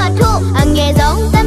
và thu ở nghề giống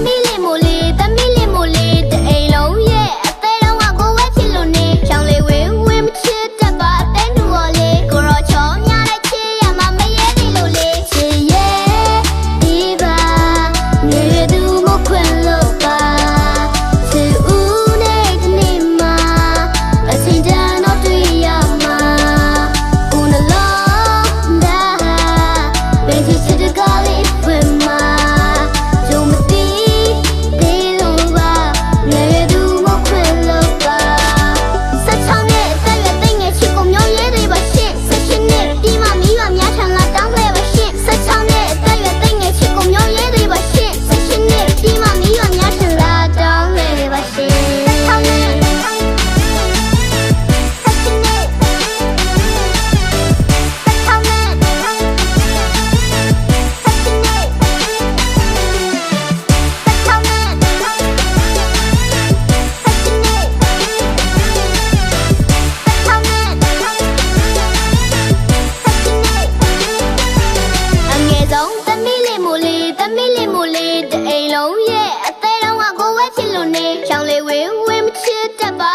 နေမို့လေတအိမ်လုံးရဲ့အသေးတော့ကကိုဝဲဖြစ်လို့နေရောင်လေးဝဲဝဲမချစ်တတ်ပါ